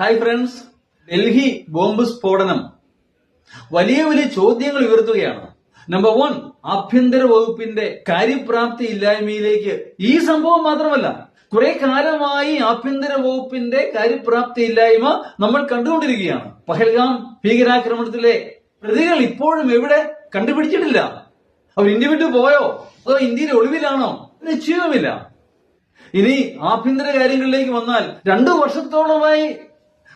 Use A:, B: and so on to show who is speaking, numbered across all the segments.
A: Hi friends Delhi bomb സ്ഫോടനം. വലിയ വലിയ ചോദ്യങ്ങൾ ഉയർത്തുകയാണ്. നമ്പർ വൺ ആഭ്യന്തര വകുപ്പിന്റെ കാര്യപ്രാപ്തി ഇല്ലായ്മയിലേക്ക്. ഈ സംഭവം മാത്രമല്ല കുറെ കാലമായി ആഭ്യന്തര വകുപ്പിന്റെ കാര്യപ്രാപ്തി ഇല്ലായ്മ നമ്മൾ കണ്ടുകൊണ്ടിരിക്കുകയാണ്. പഹൽഗാം ഭീകരാക്രമണത്തിലെ പ്രതികൾ ഇപ്പോഴും എവിടെ? കണ്ടുപിടിച്ചിട്ടില്ല. അവർ ഇന്ത്യ വിട്ടു പോയോ? അതോ ഇന്ത്യയിലെ ഒളിവിലാണോ? നിശ്ചയവുമില്ല. ഇനി ആഭ്യന്തര കാര്യങ്ങളിലേക്ക് വന്നാൽ രണ്ടു വർഷത്തോളമായി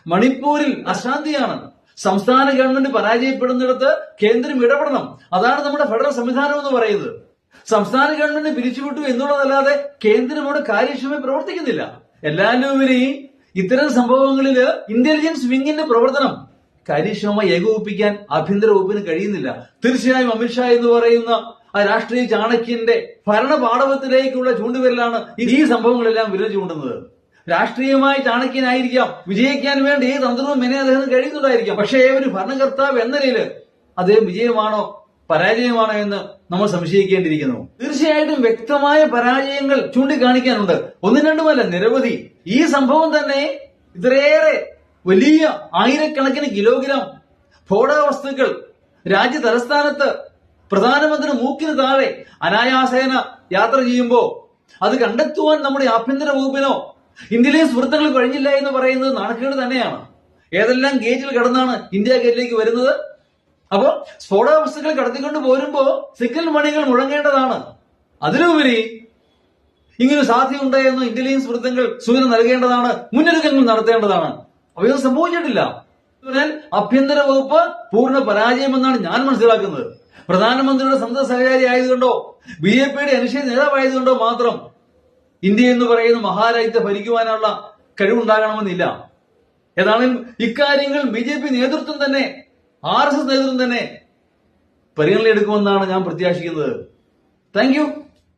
A: മണിപ്പൂരിൽ അശാന്തിയാണ്. സംസ്ഥാന ഗവൺമെന്റ് പരാജയപ്പെടുന്നിടത്ത് കേന്ദ്രം ഇടപെടണം. അതാണ് നമ്മുടെ ഫെഡറൽ സംവിധാനം എന്ന് പറയുന്നത്. സംസ്ഥാന ഗവൺമെന്റ് പിരിച്ചുവിട്ടു എന്നുള്ളതല്ലാതെ കേന്ദ്രം അവിടെ കാര്യക്ഷമമായി പ്രവർത്തിക്കുന്നില്ല. എല്ലാവരും ഇത്തരം സംഭവങ്ങളിൽ ഇന്റലിജൻസ് വിങ്ങിന്റെ പ്രവർത്തനം കാര്യക്ഷമമായി ഏകോപിപ്പിക്കാൻ ആഭ്യന്തര വകുപ്പിന് കഴിയുന്നില്ല. തീർച്ചയായും അമിത്ഷാ എന്ന് പറയുന്ന ആ രാഷ്ട്രീയ ചാണക്യന്റെ ഭരണപാഠവത്തിലേക്കുള്ള ചൂണ്ടുവരലാണ് ഈ സംഭവങ്ങളെല്ലാം വിരൽ ചൂണ്ടുന്നത്. രാഷ്ട്രീയമായി ചാണക്യനായിരിക്കാം. വിജയിക്കാൻ വേണ്ടി തന്ത്രവും മെനെ അദ്ദേഹം കഴിയുന്നുണ്ടായിരിക്കാം പക്ഷേ ഒരു ഭരണകർത്താവ് എന്ന നിലയിൽ അദ്ദേഹം വിജയമാണോ പരാജയമാണോ എന്ന് നമ്മൾ സംശയിക്കേണ്ടിയിരിക്കുന്നു. തീർച്ചയായിട്ടും വ്യക്തമായ പരാജയങ്ങൾ ചൂണ്ടിക്കാണിക്കാനുണ്ട്. ഒന്നും രണ്ടുമല്ല നിരവധി. ഈ സംഭവം തന്നെ ഇത്രയേറെ വലിയ ആയിരക്കണക്കിന് കിലോഗ്രാം ഫോഡ വസ്തുക്കൾ രാജ്യ തലസ്ഥാനത്ത് പ്രധാനമന്ത്രി മൂക്കിന് താഴെ അനായാസേന യാത്ര ചെയ്യുമ്പോൾ അത് കണ്ടെത്തുവാൻ നമ്മുടെ ആഭ്യന്തര വകുപ്പിനോ ഇന്ത്യയിലെ സുഹൃത്തുക്കൾ കഴിഞ്ഞില്ല എന്ന് പറയുന്നത് നാണക്കേട് തന്നെയാണ്. ഏതെല്ലാം ഗേറ്റിൽ കടന്നാണ് ഇന്ത്യ ഗേറ്റിലേക്ക് വരുന്നത്? അപ്പോ സ്ഫോടക വസ്തുക്കൾ കടത്തിക്കൊണ്ട് പോരുമ്പോ സിക്കൽ മണികൾ മുഴങ്ങേണ്ടതാണ്. അതിലുപരി ഇങ്ങനെ സാധ്യതയുണ്ടായെന്ന് ഇന്റലിജൻസ് വൃത്തങ്ങൾ സൂചന നൽകേണ്ടതാണ് മുന്നൊരുക്കങ്ങൾ നടത്തേണ്ടതാണ്. അവയൊന്നും സംഭവിച്ചിട്ടില്ല. പറഞ്ഞാൽ ആഭ്യന്തര വകുപ്പ് പൂർണ പരാജയമെന്നാണ് ഞാൻ മനസ്സിലാക്കുന്നത്. പ്രധാനമന്ത്രിയുടെ സ്വന്തം സഹചാരി ആയതുകൊണ്ടോ ബി ജെ പിയുടെ അനുശയ നേതാവായതുകൊണ്ടോ മാത്രം ഇന്ത്യ എന്ന് പറയുന്ന മഹാരാജ്യത്തെ ഭരിക്കുവാനുള്ള കഴിവുണ്ടാകണമെന്നില്ല. ഏതാണെങ്കിലും ഇക്കാര്യങ്ങൾ ബി ജെ പി നേതൃത്വം തന്നെ ആർ എസ് എസ് നേതൃത്വം തന്നെ പരിഗണനയിലെടുക്കുമെന്നാണ് ഞാൻ പ്രത്യാശിക്കുന്നത്. താങ്ക്